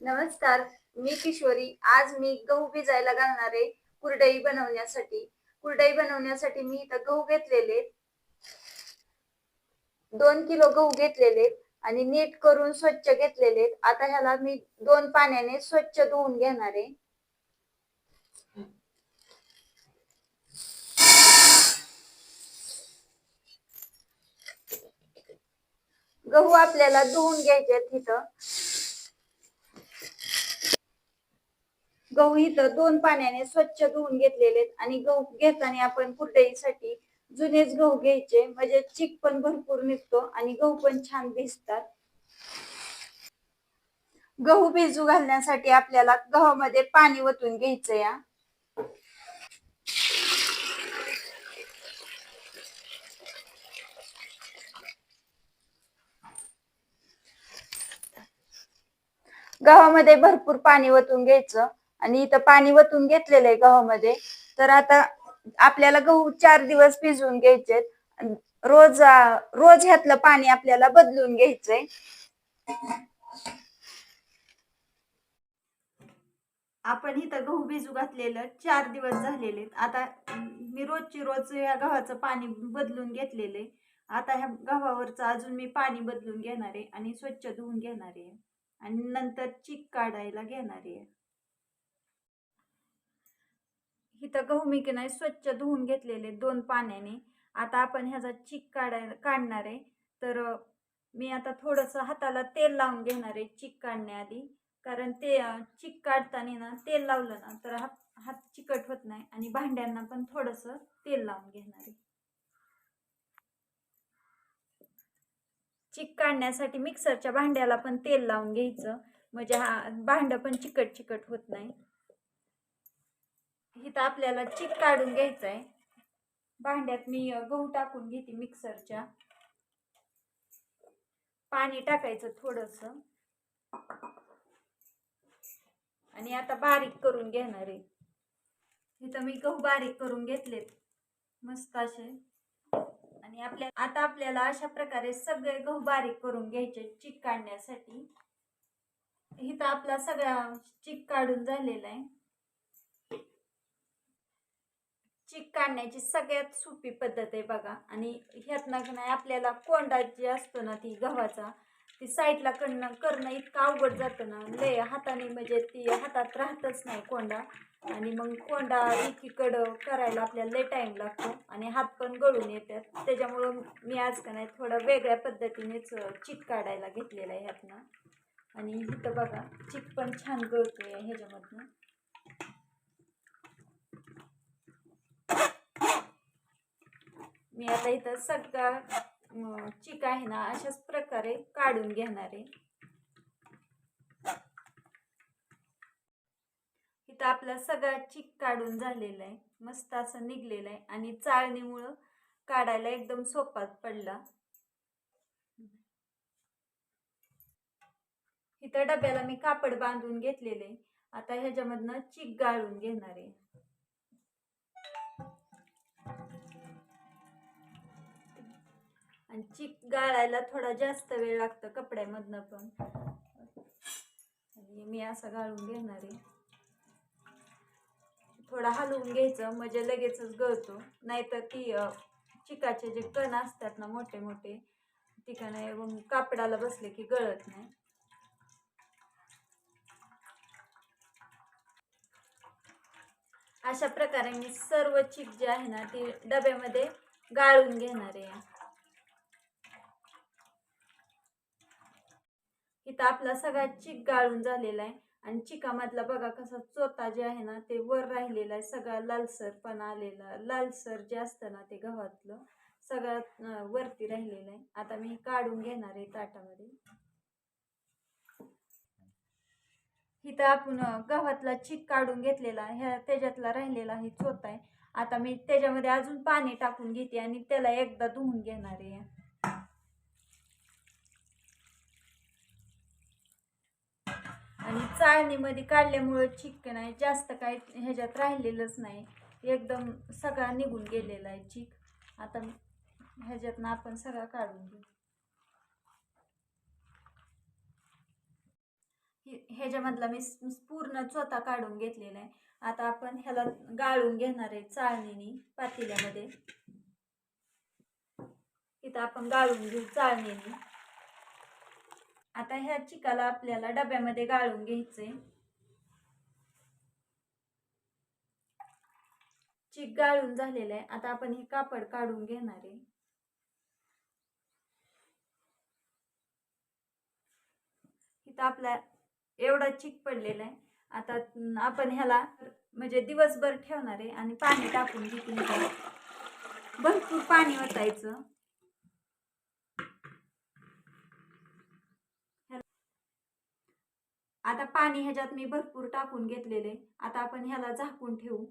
नमस्कार मी किशोरी. आज मी गहू भिजायला घालणारे कुरडई बनवण्यासाठी. कुरडई बनवण्यासाठी मी इथं गहू घेतलेले दोन किलो गहू घेतलेले आणि नीट करून स्वच्छ घेतलेले आता ह्याला मी दोन पाण्याने स्वच्छ धुवून घेणार आहे. गहू आपल्याला धुवून घ्यायचे तिथं गहू इथं दोन पाण्याने स्वच्छ धुवून घेतलेले आहेत आणि गहू घेताना आपण कुरडईसाठी जुनेच गहू घ्यायचे. म्हणजे चिक पण भरपूर निघतो आणि गहू पण छान भिजतात. गहू भिजू घालण्यासाठी आपल्याला गव्हामध्ये पाणी ओतून घ्यायचं या गव्हामध्ये भरपूर पाणी ओतून घ्यायचं. आणि इथं पाणी वतून घेतलेलं आहे गव्हामध्ये. तर आता आपल्याला गहू चार दिवस भिजवून घ्यायचे रोज रोज ह्यातलं पाणी आपल्याला बदलून घ्यायचंय. आपण इथं गहू भिजू घातलेलं चार दिवस झालेले आता मी रोजची रोज या गव्हाचं पाणी बदलून घेतलेले आता ह्या गव्हावरचं अजून मी पाणी बदलून घेणार आहे आणि स्वच्छ धुवून घेणार आहे. आणि नंतर चीक काढायला घेणार आहे. इथं गहू मी की नाही स्वच्छ धुवून घेतलेले दोन पाण्याने. आता आपण ह्याचा चिक काढाय काढणार आहे. तर मी आता थोडंसं हाताला तेल लावून घेणार आहे चिक काढण्याआधी. कारण ते चीक चिक काढताना ना तेल लावलं ना तर हात हात चिकट होत नाही आणि भांड्यांना पण थोडंसं तेल लावून घेणार आहे. चिक काढण्यासाठी मिक्सरच्या भांड्याला पण तेल लावून घ्यायचं. म्हणजे हा भांड पण चिकट चिकट होत नाही. इथं आपल्याला चिक काढून घ्यायचं आहे भांड्यात मी गहू टाकून घेते मिक्सरच्या. पाणी टाकायचं थोडस. आणि आता बारीक करून घेणार आहे. इथं मी गहू बारीक करून घेतलेत. मस्त असे. आणि आपल्या आता आपल्याला अशा प्रकारे सगळे गहू बारीक करून घ्यायचे चिक काढण्यासाठी. इथं आपला सगळा चिक काढून झालेला आहे. चीक काढण्याची सगळ्यात सोपी पद्धत आहे बघा. आणि ह्यातनं की नाही आपल्याला कोंडा जे असतो ना ती गव्हाचा ती साईडला करणं करणं इतकं अवघड जातं ना. लय हाताने म्हणजे ती हातात राहतच नाही कोंडा. आणि मग कोंडा एकीकडं करायला आपल्याला लय टाईम लागतो आणि हात पण गळून येतात. त्याच्यामुळं मी आज का नाही थोडं वेगळ्या पद्धतीनेच चिक काढायला घेतलेलं आहे ह्यातनं. आणि इथं बघा चिक पण छान गळतो आहे ह्याच्यामधनं. मी आता इथं सगळा चिक आहे ना अशाच प्रकारे काढून घेणार आहे. इथं आपला सगळा चिक काढून झालेला आहे. मस्त असं निघलेलं आहे. आणि चाळणीमुळं काढायला एकदम सोपात पडला. इथं डब्याला मी कापड बांधून घेतलेले आता ह्याच्यामधनं चिक गाळून घेणार आहे. आणि चिक गाळायला थोडा जास्त वेळ लागतो कपड्यामधनं पण. आणि मी असं गाळून घेणार आहे. थोडा हलवून घ्यायचं म्हणजे लगेचच गळतो. नाहीतर ती चिकाचे जे कण असतात ना मोठे मोठे ठिकाणी मग कापडाला बसले की गळत नाही. अशा प्रकारे मी सर्व चिक जे आहे ना ती डब्यामध्ये गाळून घेणार आहे. इथं आपला सगळा चिक गाळून झालेला आहे. आणि चिकामधला बघा कसा चोथा जे आहे ना ते वर राहिलेला आहे. सगळा लालसर पण आलेला लालसर जे असतं ना ते गव्हातलं सगळ्यात वरती राहिलेलं आहे. आता मी काढून घेणार आहे ताटामध्ये. इथं आपण गव्हातला चिक काढून घेतलेला आहे. ह्या त्याच्यातला राहिलेला आहे चोता आहे. आता मी त्याच्यामध्ये अजून पाणी टाकून घेते आणि त्याला एकदा धुवून घेणार आहे. आणि चाळणीमध्ये काढल्यामुळं चिक नाही जास्त काय ह्याच्यात राहिलेलंच नाही. एकदम सगळा निघून गेलेला आहे चिक आता ह्याच्यातनं आपण सगळा काढून घेऊ. ह्याच्यामधला मी पूर्ण चोथा काढून घेतलेला आहे. आता आपण ह्याला गाळून घेणार आहे चाळणीनी पातेल्यामध्ये. इथं आपण गाळून घेऊ चाळणीने. आता ह्या चिकाला आपल्याला डब्यामध्ये गाळून घ्यायचंय. चिक गाळून झालेलं आहे. आता आपण हे कापड काढून घेणार आहे. इथं आपला एवढा चिक पडलेला आहे. आता आपण ह्याला म्हणजे दिवसभर ठेवणार आहे आणि पाणी टाकून घेतले भरपूर पाणी ओतायचं. आता पाणी ह्याच्यात मी भरपूर टाकून घेतलेले. आता आपण ह्याला झाकून ठेवू.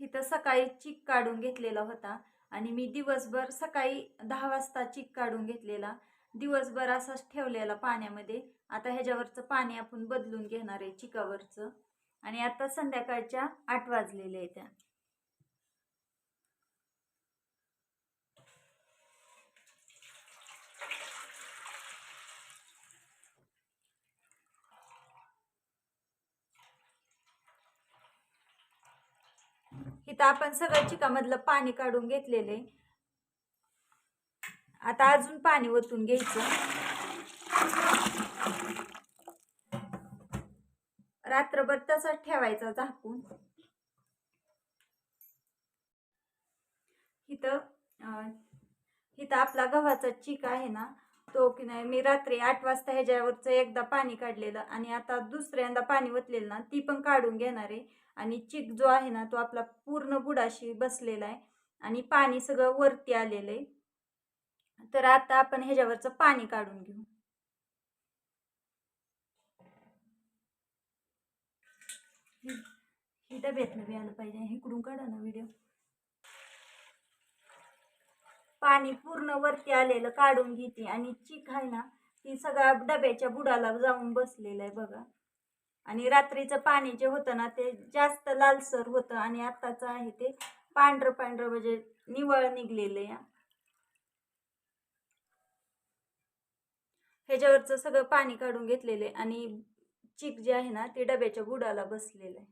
इथं सकाळी चिक काढून घेतलेला होता आणि मी दिवसभर सकाळी दहा वाजता चिक काढून घेतलेला. दिवसभर असाच ठेवलेला पाण्यामध्ये. आता ह्याच्यावरचं पाणी आपण बदलून घेणार आहे चिकावरचं. आणि आता संध्याकाळच्या आठ वाजलेल्या आहे इथं आपण सगळं चिकामधलं पाणी काढून घेतलेले आता अजून पाणी ओतून घ्यायचं. रात्रभर तसाच ठेवायचा झाकून. इथं इथं आपला गव्हाचा चिक आहे ना तो की नाही? मी रात्री आठ वाजता ह्याच्यावरचं एकदा पाणी काढलेलं आणि आता दुसऱ्यांदा पाणी ओतलेलं ना ती पण काढून घेणार आहे. आणि चिक जो आहे ना तो आपला पूर्ण बुडाशी बसलेला आहे. आणि पाणी सगळं वरती आलेलं आहे. तर आता आपण ह्याच्यावरचं पाणी काढून घेऊ. ही- ही डब्यातनं बी आलं पाहिजे. इकडून काढा ना व्हिडिओ. पाणी पूर्ण वरती आलेलं काढून घेते आणि चिक आहे ना ती सगळ्या डब्याच्या बुडाला जाऊन बसलेलं आहे बघा. आणि रात्रीचं पाणी जे होतं ना ते जास्त लालसर होतं आणि आत्ताचं आहे ते पांढरं पांढरं म्हणजे निवळ निघलेलं आहे. ह्याच्यावरचं सगळं पाणी काढून घेतलेलं आहे आणि चिक जे आहे ना ते डब्याच्या बुडाला बसलेलं आहे.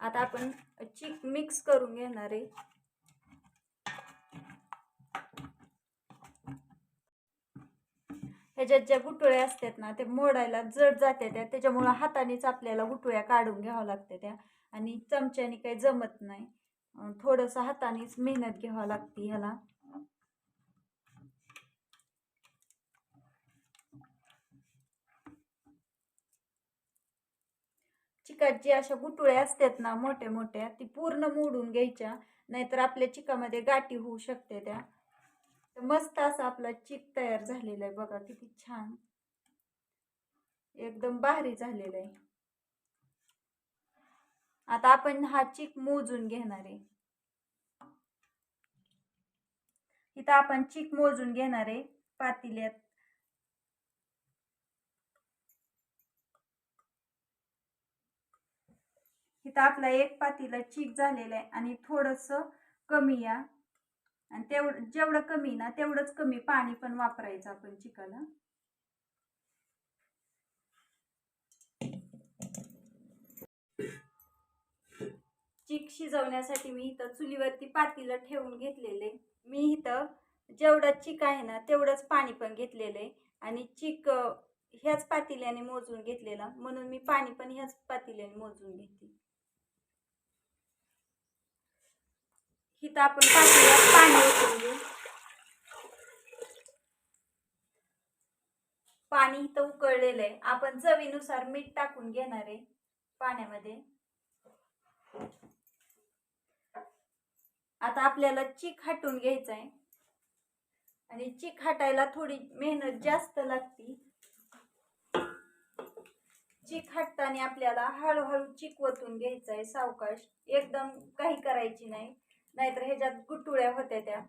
आता आपण चिक मिक्स करून घेणार आहे. ह्याच्यात ज्या गुटुळ्या असतात ना ते मोडायला जड जाते त्या त्याच्यामुळं हातानेच आपल्याला गुटुळ्या काढून घ्यावं लागते त्या. आणि चमच्याने काही जमत नाही. थोडंसं हातानेच मेहनत घ्यावं लागते ह्याला. चिकात जे अशा गुटुळ्या असतात ना मोठ्या मोठ्या ती पूर्ण मोडून घ्यायच्या. नाहीतर आपल्या चिकामध्ये गाठी होऊ शकते त्या. तर मस्त असा आपला चिक तयार झालेला आहे बघा किती छान. एकदम भारी झालेला आहे. आता आपण हा चिक मोजून घेणार आहे. इथं आपण चिक मोजून घेणार आहे पातेल्यात. इथं आपला एक पातीला चीक झालेला आहे आणि थोडस कमी या. आणि तेवढं जेवढं कमी ना तेवढंच कमी पाणी पण वापरायचं आपण चिकाला चीक शिजवण्यासाठी मी इथं चुलीवरती पातीला ठेवून घेतलेले. मी इथं जेवढं चीक आहे ना तेवढंच पाणी पण घेतलेलं. आहे आणि चीक ह्याच पातेल्याने मोजून घेतलेला. म्हणून मी पाणी पण ह्याच पातेल्याने मोजून घेते इथं आपण पातेल्यात पाणी ओतून घेऊ पाणी इथं उकळलेलं आहे. आपण चवीनुसार मीठ टाकून घेणार आहे पाण्यामध्ये. आता आपल्याला चीक हटून घ्यायचं आहे. आणि चीक हटायला थोडी मेहनत जास्त लागती. चीक हटताना आपल्याला हळूहळू चिक वतून घ्यायचं आहे. सावकाश. एकदम काही करायची नाही. नाहीतर ह्याच्यात गुटुळ्या होत्या त्या.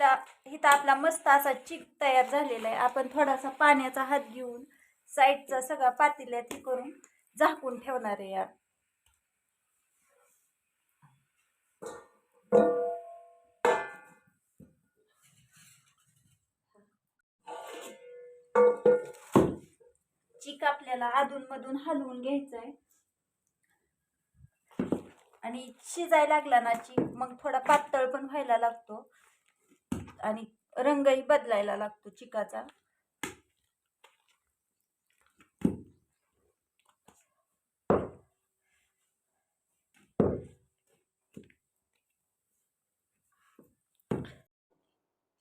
ता इथं आपला मस्त असा चिक तयार झालेला आहे. आपण थोडासा पाण्याचा हात घेऊन साईडचा सगळा पातेल्या ती करून झाकून ठेवणार आहे या चिक आपल्याला अधूनमधून हलवून घ्यायचं आहे आणि शिजायला लागला ना चिक मग थोडा पातळ पण व्हायला लागतो. आणि रंगही बदलायला लागतो चिकाचा.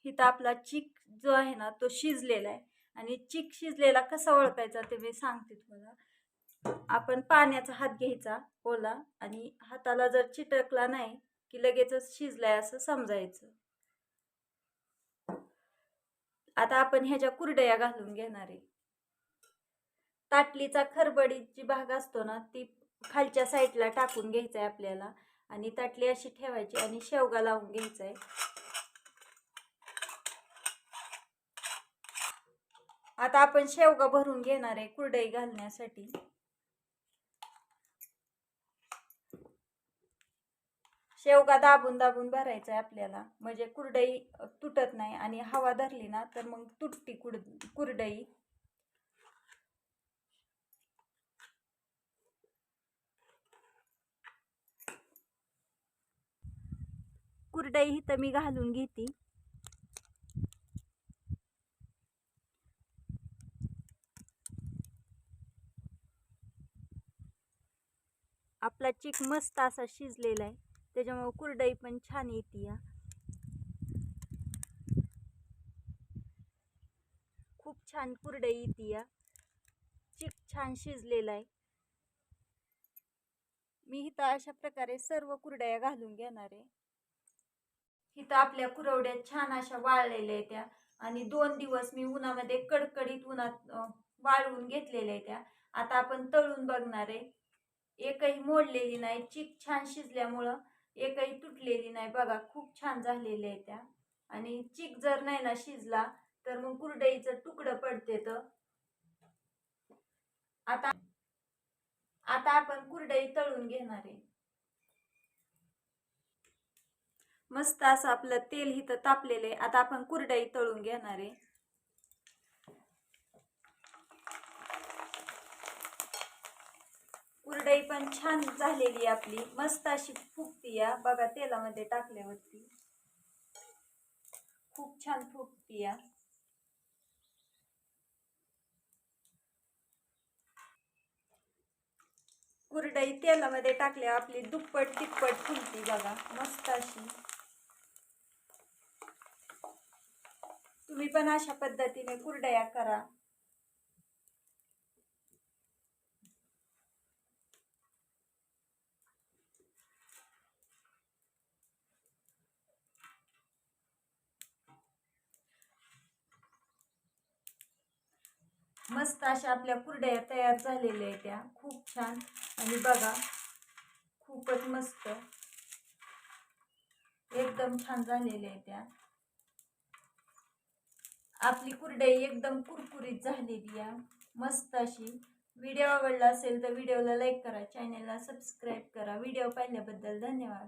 इथं आपला चिक जो आहे ना तो शिजलेला आहे. आणि चिक शिजलेला कसा ओळखायचा ते मी सांगते तुम्हाला. आपण पाण्याचा हात घ्यायचा ओला आणि हाताला जर चिटकला नाही की लगेचच शिजलाय असं समजायचं. आता आपण ह्याच्या कुरडया घालून घेणार आहे. ताटलीचा खरबडीत जी भाग असतो ना ती खालच्या साईडला टाकून घ्यायचा आहे आपल्याला आणि ताटली अशी ठेवायची आणि शेवगा लावून घ्यायचा आहे आता आपण शेवगा भरून घेणार आहे कुरडई घालण्यासाठी. शेवगा दाबून दाबून भरायचा आहे आपल्याला. म्हणजे कुरडई तुटत नाही आणि हवा धरली ना तर मग तुटती कुड कुरडई. कुरडई ही तर मी घालून घेते. आपला चिक मस्त असा शिजलेला आहे त्याच्यामुळे कुरडई पण छान येते या खूप छान कुरडई येते या चिक छान शिजलेला आहे. मी इथं अशा प्रकारे सर्व कुरडया घालून घेणार आहे. इथं आपल्या कुरवड्या छान अशा वाळलेल्या आहेत त्या आणि दोन दिवस मी उन्हामध्ये कडकडीत उन्हात वाळवून घेतलेल्या आहेत त्या आता आपण तळून बघणार आहे. एकही मोडलेली नाही चिक छान शिजल्यामुळं. एकही तुटलेली नाही. बघा खूप छान झालेल्या आहे त्या. आणि चिक जर नाही ना शिजला तर मग कुरडईचं तुकडं पडते तर. आता आता आपण कुरडई तळून घेणार आहे. मस्त असं आपलं तेल इथं तापलेलं आहे. आता आपण कुरडई तळून घेणार आहे. कुरडई पण छान झालेली आपली. मस्त अशी फुगती या बघा तेलामध्ये टाकल्यावरती. खूप छान फुगती या कुरडई तेलामध्ये टाकल्या आपली दुप्पट तिप्पट फुलती बघा. मस्त अशी. तुम्ही पण अशा पद्धतीने कुरडया करा. मस्त अशा आपल्या कुरड्या तयार झालेल्या आहेत त्या. खूप छान. आणि बघा खूपच मस्त. एकदम छान झालेल्या आहेत त्या. आपली कुरडई एकदम कुरकुरीत झालेली आहे मस्त अशी. व्हिडिओ आवडला असेल तर व्हिडिओला लाईक करा. चॅनेलला सबस्क्राईब करा. व्हिडिओ पाहिल्याबद्दल धन्यवाद.